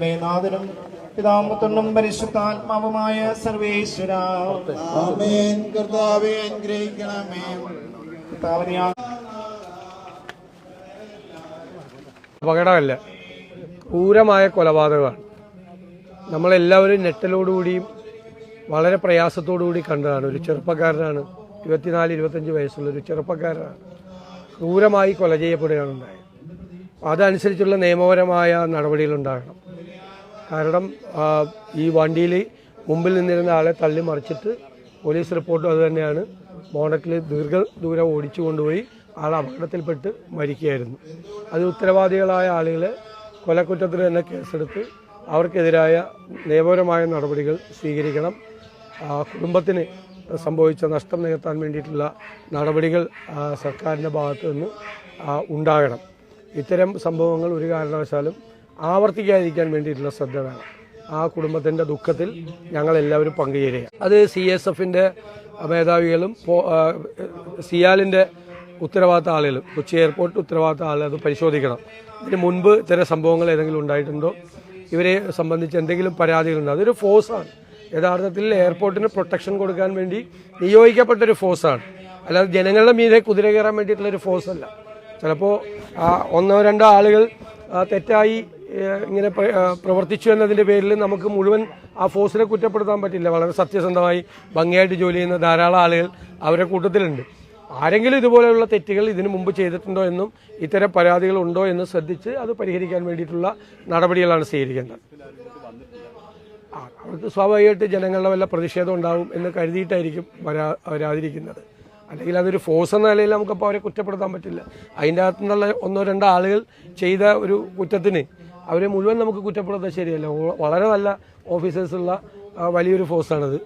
നാഥനും പിതാമ്പത്തൊന്നും പരിശുദ്ധാത്മാവുമായ സർവേശ്വര. ആമേൻ. കർത്താവെ അനുഗ്രഹിക്കണമേ. കർത്താവിനെ ആ- അപകടമല്ല ക്രൂരമായ കൊലപാതകമാണ്. നമ്മളെല്ലാവരും ഞെട്ടലോടുകൂടിയും വളരെ പ്രയാസത്തോടുകൂടി കണ്ടതാണ്. ഒരു ചെറുപ്പക്കാരനാണ് ഇരുപത്തിനാല് ഇരുപത്തഞ്ച് വയസ്സുള്ള ഒരു ചെറുപ്പക്കാരനാണ്. ക്രൂരമായി കൊല ചെയ്യപ്പെടുകയാണ് ഉണ്ടായത്. അതനുസരിച്ചുള്ള നിയമപരമായ നടപടികളുണ്ടാകണം. കാരണം ഈ വണ്ടിയിൽ മുമ്പിൽ നിന്നിരുന്ന ആളെ തള്ളി മറിച്ചിട്ട് പോലീസ് റിപ്പോർട്ടും അതുതന്നെയാണ് മോണക്കിൽ ദീർഘ ദൂരം ഓടിച്ചു കൊണ്ടുപോയി ആൾ അപകടത്തിൽപ്പെട്ട് മരിക്കുകയായിരുന്നു. അത് ഉത്തരവാദികളായ ആളുകളെ കൊലക്കുറ്റത്തിന് തന്നെ കേസെടുത്ത് അവർക്കെതിരായ നിയമപരമായ നടപടികൾ സ്വീകരിക്കണം. കുടുംബത്തിന് സംഭവിച്ച നഷ്ടം നികത്താൻ വേണ്ടിയിട്ടുള്ള നടപടികൾ സർക്കാരിന്റെ ഭാഗത്തു നിന്ന് ഉണ്ടാകണം. ഇത്തരം സംഭവങ്ങൾ ഒരു കാരണവശാലും ആവർത്തിക്കാതിരിക്കാൻ വേണ്ടിയിട്ടുള്ള ശ്രദ്ധ വേണം. ആ കുടുംബത്തിന്റെ ദുഃഖത്തിൽ ഞങ്ങൾ എല്ലാവരും പങ്കുചേരുക. അത് സി എസ് എഫിന്റെ മേധാവികളും സിയാലിന്റെ ഉത്തരവാദിത്ത ആളുകളും കൊച്ചി എയർപോർട്ട് ഉത്തരവാദിത്ത ആളുകൾ അത് പരിശോധിക്കണം. ഇതിന് മുൻപ് ഇത്തരം സംഭവങ്ങൾ ഏതെങ്കിലും ഉണ്ടായിട്ടുണ്ടോ? ഇവരെ സംബന്ധിച്ച് എന്തെങ്കിലും പരാതികളുണ്ടോ? അതൊരു ഫോഴ്സാണ്. യഥാർത്ഥത്തിൽ എയർപോർട്ടിന് പ്രൊട്ടക്ഷൻ കൊടുക്കാൻ വേണ്ടി നിയോഗിക്കപ്പെട്ട നിയോഗിക്കപ്പെട്ടൊരു ഫോഴ്സാണ്. അല്ലാതെ ജനങ്ങളുടെ മീതെ കുതിര കയറാൻ വേണ്ടിയിട്ടുള്ളൊരു ഫോഴ്സല്ല. ചിലപ്പോൾ ഒന്നോ രണ്ടോ ആളുകൾ തെറ്റായി ഇങ്ങനെ പ്രവർത്തിച്ചു എന്നതിന്റെ പേരിൽ നമുക്ക് മുഴുവൻ ആ ഫോഴ്സിനെ കുറ്റപ്പെടുത്താൻ പറ്റില്ല. വളരെ സത്യസന്ധമായി ഭംഗിയായിട്ട് ജോലി ചെയ്യുന്ന ധാരാളം ആളുകൾ അവരുടെ കൂട്ടത്തിലുണ്ട്. ആരെങ്കിലും ഇതുപോലെയുള്ള തെറ്റുകൾ ഇതിനു മുമ്പ് ചെയ്തിട്ടുണ്ടോ എന്നും ഇത്തരം പരാതികൾ ഉണ്ടോ എന്ന് ശ്രദ്ധിച്ച് അത് പരിഹരിക്കാൻ വേണ്ടിയിട്ടുള്ള നടപടികളാണ് സ്വീകരിക്കേണ്ടത്. അവർക്ക് സ്വാഭാവികമായിട്ട് ജനങ്ങളുടെ വല്ല പ്രതിഷേധം ഉണ്ടാവും എന്ന് കരുതിയിട്ടായിരിക്കും വരാ വരാതിരിക്കുന്നത്. അല്ലെങ്കിൽ അതൊരു ഫോഴ്സ് എന്ന നിലയിൽ നമുക്കപ്പോൾ അവരെ കുറ്റപ്പെടുത്താൻ പറ്റില്ല. അതിന്റെ അകത്തു നിന്നുള്ള ഒന്നോ രണ്ടോ ആളുകൾ ചെയ്ത ഒരു കുറ്റത്തിന് അവരെ മുഴുവൻ നമുക്ക് കുറ്റപ്പെടുത്താൻ ശരിയല്ല. വളരെ നല്ല ഓഫീസേഴ്സുള്ള വലിയൊരു ഫോഴ്സാണത്